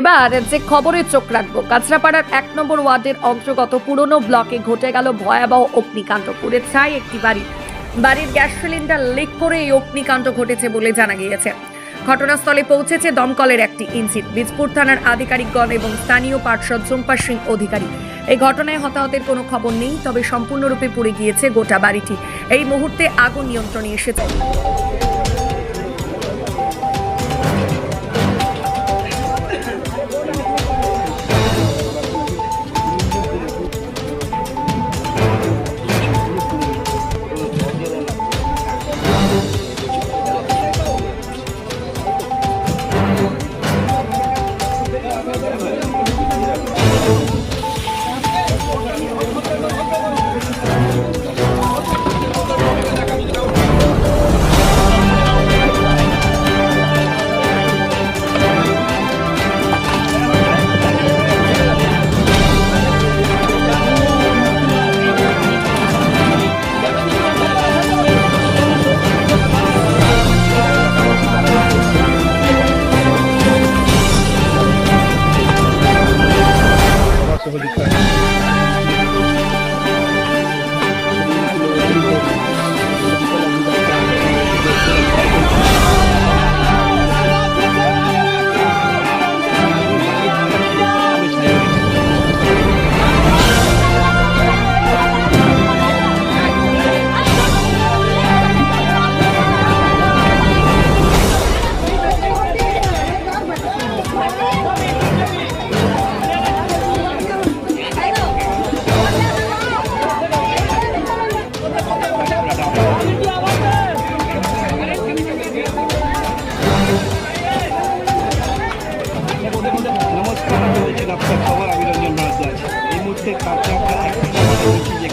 এবার যে খবরে চোখ রাখব, কাঁচরাপাড়ার এক নম্বর ওয়ার্ডের অন্তর্গত পুরনো ব্লকে ঘটে গেল ভয়াবহ অগ্নিকাণ্ড। পুড়ে ছাই একটি বাড়ি। বাড়ির গ্যাস সিলিন্ডার লিক করে এই অগ্নিকাণ্ড ঘটেছে বলে জানা গিয়েছে। ঘটনাস্থলে পৌঁছেছে দমকলের একটি ইঞ্জিন। বীজপুর থানার আধিকারিকগণ এবং স্থানীয় পার্ষদ চম্পা সিং অধিকারী। এই ঘটনায় হতাহতের কোনো খবর নেই, তবে সম্পূর্ণরূপে পুড়ে গিয়েছে গোটা বাড়িটি। এই মুহূর্তে আগুন নিয়ন্ত্রণে এসেছে।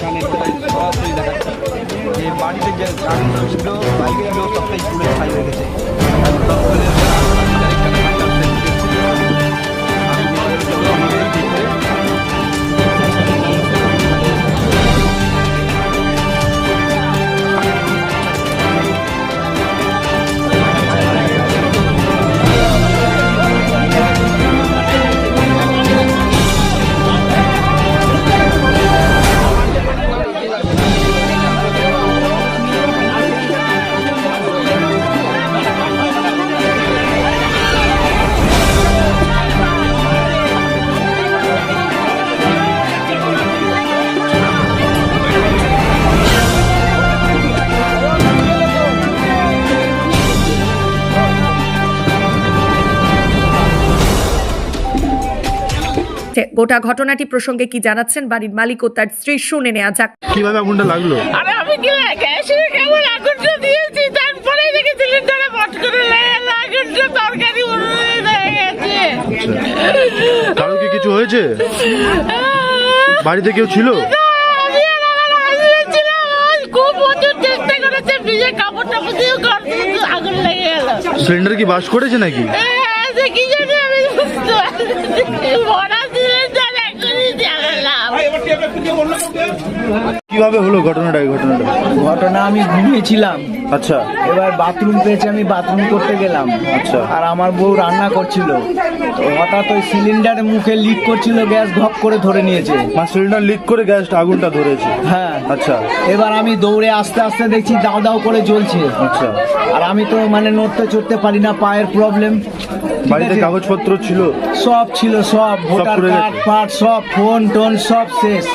রয়েছি যেখানে সরাসরি দেখাচ্ছে। যে বাড়িতে যে গাড়িগুলো ছিল বাইকগুলো সবটাই পুরো ছাই হয়ে গেছে গোটা ঘটনাটি প্রসঙ্গে কি জানাচ্ছেন বাড়ির মালিক ও তার স্ত্রী শুনে নেওয়া যাক। কীভাবে আগুনটা লাগল? আরে আমি কি গ্যাসে কেমন আগুনটা দিয়েছি তারপরে দেখে সিলিন্ডারে বট করে আগুনটা তরকারি উড়ে গেছে। কারও কি কিছু হয়েছে? বাড়িতে কেউ ছিল? সিলিন্ডার কি বাস করেছে নাকি? কি জানি আমি কীভাবে হলো ঘটনাটা? ঘটনাটা? ঘটনা আমি ঘুমিয়েছিলাম। আচ্ছা। এবার বাথরুম পেয়েছে আমি বাথরুম করতে গেলাম। আচ্ছা। আর আমার বউ রান্না করছিল। তো হঠাৎ ওই সিলিন্ডারের মুখে লিক করছিল গ্যাস ঘপ করে ধরে নিয়েছে। মানে সিলিন্ডার লিক করে গ্যাসটা আগুনটা ধরেছে। হ্যাঁ। আচ্ছা। এবার আমি দৌড়ে আস্তে আস্তে দেখছি দাও দাও করে জ্বলছে। আচ্ছা। আর আমি তো মানে নড়তে চড়তে পারি না পায়ের প্রবলেম বাড়িতে কাগজপত্র ছিল? সব ছিল সব ভোটার কার্ড গেছে? সব ফোন টোন সব শেষ।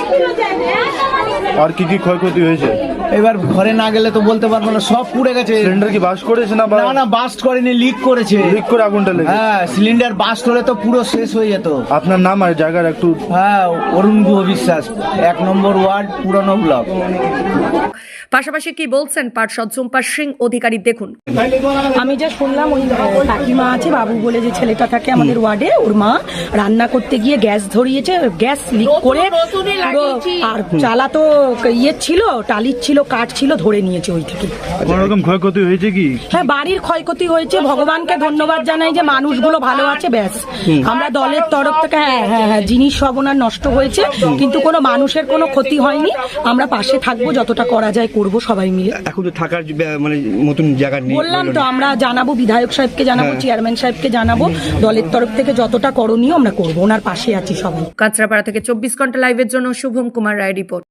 আর কি কি ক্ষয়ক্ষতি হয়েছে? এবার ঘরে না গেলে তো বলতে পারব না সব পুড়ে গেছে। সিলিন্ডার কি বাস করেছে না না না বাস্ট করেনি লিক করেছে। লিক করে আগুনটা লেগে হ্যাঁ সিলিন্ডার বাস্ট হলে তো পুরো শেষ হয়ে যেত। আপনার নাম আর জায়গার একটু হ্যাঁ অরুণ গুহ বিশ্বাস এক নম্বর ওয়ার্ড পুরনো ব্লক। পাশাপাশি কি বলছেন পার্ষদ চম্পা সিং অধিকারী দেখুন। আমি যা শুনলাম ওই কাকিমা আছে বাবু বলে যে ছেলেটা থাকে আমাদের ওয়ার্ডে ওর মা রান্না করতে গিয়ে গ্যাস ধরিয়েছে গ্যাস লিক করে আর চালা তো ইয়ে ছিল টালির ছিল কাঠ ছিল ধরে নিয়েছে ওই থেকে কোনো রকম ক্ষয়ক্ষতি হয়েছে কি? হ্যাঁ বাড়ির ক্ষয়ক্ষতি হয়েছে। ভগবানকে ধন্যবাদ জানাই যে মানুষগুলো ভালো আছে ব্যাস। আমরা দলের তরফ থেকে হ্যাঁ হ্যাঁ হ্যাঁ জিনিস সব ওনার নষ্ট হয়েছে কিন্তু কোনো মানুষের কোনো ক্ষতি হয়নি। আমরা পাশে থাকব যতটা করা যায় করব সবাই মিলে। এখন তো থাকার মানে মতন জায়গা নেই। বললাম তো আমরা জানাব বিধায়ক সাহেবকে জানাব হ্যাঁ। চেয়ারম্যান সাহেবকে জানাব। দলের তরফ থেকে যতটা করণীয় আমরা করব ওনার পাশে আছি সবাই। কাঁচরাপাড়া থেকে চব্বিশ ঘণ্টা লাইভের জন্য শুভম কুমার রায় রিপোর্ট